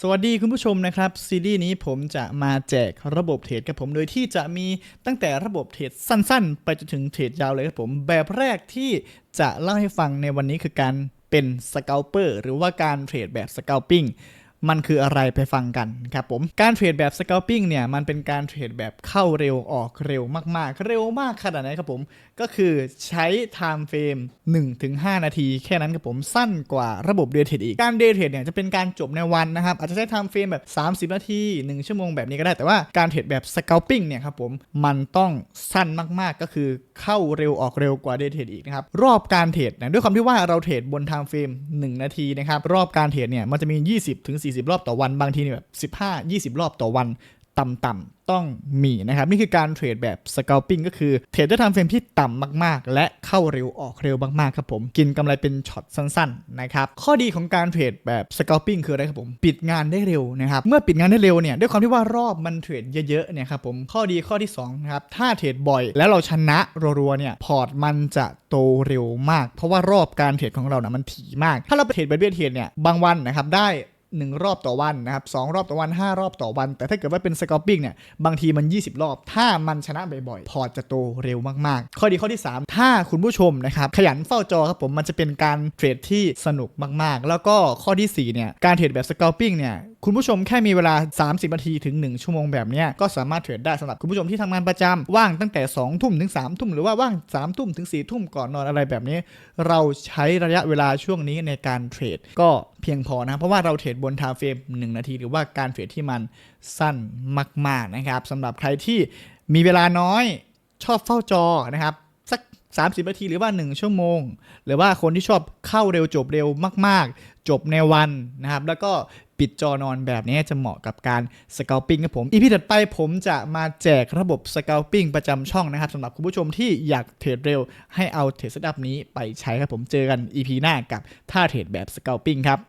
สวัสดีคุณผู้ชมนะครับ ซีรีส์นี้ผมจะมาแจกระบบเทรดกับผมโดยที่จะมีตั้งแต่ระบบเทรดสั้นๆ ไปจนถึงเทรดยาวเลยครับผมแบบแรกที่จะเล่าให้ฟังในวันนี้คือการเป็นสเกลเปอร์หรือว่าการเทรดแบบสเกลปิ้ง มันคืออะไรไปฟังกันครับผม การเทรดแบบส c ก l ปิ้งเนี่ยมันเป็นการเทรดแบบเข้าเร็วออกเร็วมากๆ เร็วมากขนาดไหนครับผม ก็คือใช้ time frame 1-5 นาทีแค่นั้นครับผมสั้นกว่าระบบ day trade อีก การ day trade เนี่ยจะเป็นการจบในวันนะครับ อาจจะใช้ time frame แบบ 30 นาที 1 ชั่วโมงแบบนี้ก็ได้แต่ว่าการเทรดแบบ scalping เนี่ยครับผมมันต้องสั้นมากๆก็คือเข้าเร็วออกเร็วกว่า day trade อีกนะครับรอบการเทรดเนี่ยด้วยความที่ว่าเราเทรดบน time frame 1 นาทีนะครับรอบการเทรดเนี่ยมันจะมี 20-40รอบต่อวัน บางทีเนี่ยแบบ 15-20 รอบต่อวันต่ำๆต้องมีนะครับ นี่คือการเทรดแบบ scalping ก็คือเทรดด้วย time frame ที่ต่ำมากๆ และเข้าเร็วออกเร็วมากๆครับผม กินกำไรเป็นช็อตสั้นๆนะครับข้อดีของการเทรดแบบ scalping คืออะไรครับผม ปิดงานได้เร็วนะครับ เมื่อปิดงานได้เร็วเนี่ยด้วยความที่ว่ารอบมันเทรดเยอะๆเนี่ยครับผมข้อดีข้อที่สองนะครับถ้าเทรดบ่อย แล้วเราชนะรัวๆเนี่ยพอร์ตมันจะโตเร็วมาก เพราะว่ารอบการเทรดของเรานะมันถี่มาก ถ้าเราไปเทรดแบบเบี้ยเทรดเนี่ยบางวันนะครับได้ 1 รอบต่อวันนะครับสรอบต่อวัน 5 รอบต่อวัน แต่ถ้าเกิดว่าเป็นสกอ p ปิ้งเนี่ยบางทีมัน 20 รอบ ถ้ามันชนะบ่อยๆ พอร์ตจะโตเร็วมากๆ ข้อดีข้อที่ 3 ถ้าคุณผู้ชมนะครับขยันเฝ้าจอครับผมมันจะเป็นการเทรดที่สนุกมากๆ แล้วก็ข้อทีสี่4เนี่ยการเทรดแบบสกอ p ปิ้งเนี่ยคุณผู้ชมแค่มีเวลา 30 นาทีถึง 1 ชั่วโมงแบบเนี้ยก็สามารถเทรดได้สำหรับคุณผู้ชมที่ทำงานประจำว่างตั้งแต่ 2 ทุ่มถึง 3 ทุ่มหรือว่าว่าง 3 ทุ่มถึง 4 ทุ่มก่อนนอนอะไรแบบนี้ เราใช้ระยะเวลาช่วงนี้ในการเทรดก็เพียงพอนะเพราะว่าเราเทรดบนทาเฟรม1นาที หรือว่าการเทรดที่มันสั้นมาก ๆ นะครับสำหรับใครที่มีเวลาน้อยชอบเฝ้าจอนะครับ สัก 30 นาทีหรือว่า 1 ชั่วโมง หรือว่าคนที่ชอบเข้าเร็วจบเร็วมาก ๆ จบในวันนะครับ แล้วก็ปิดจอนอนแบบนี้จะเหมาะกับการสเกลปิ้งครับผมอีพีถัดไปผมจะมาแจกระบบสเกลปิ้งประจำช่องนะครับสำหรับคุณผู้ชมที่อยากเทรดเร็ว ให้เอาเทรดเซตอัพนี้ไปใช้ครับผมเจอกัน EP หน้ากับท่าเทรดแบบสเกลปิ้งครับ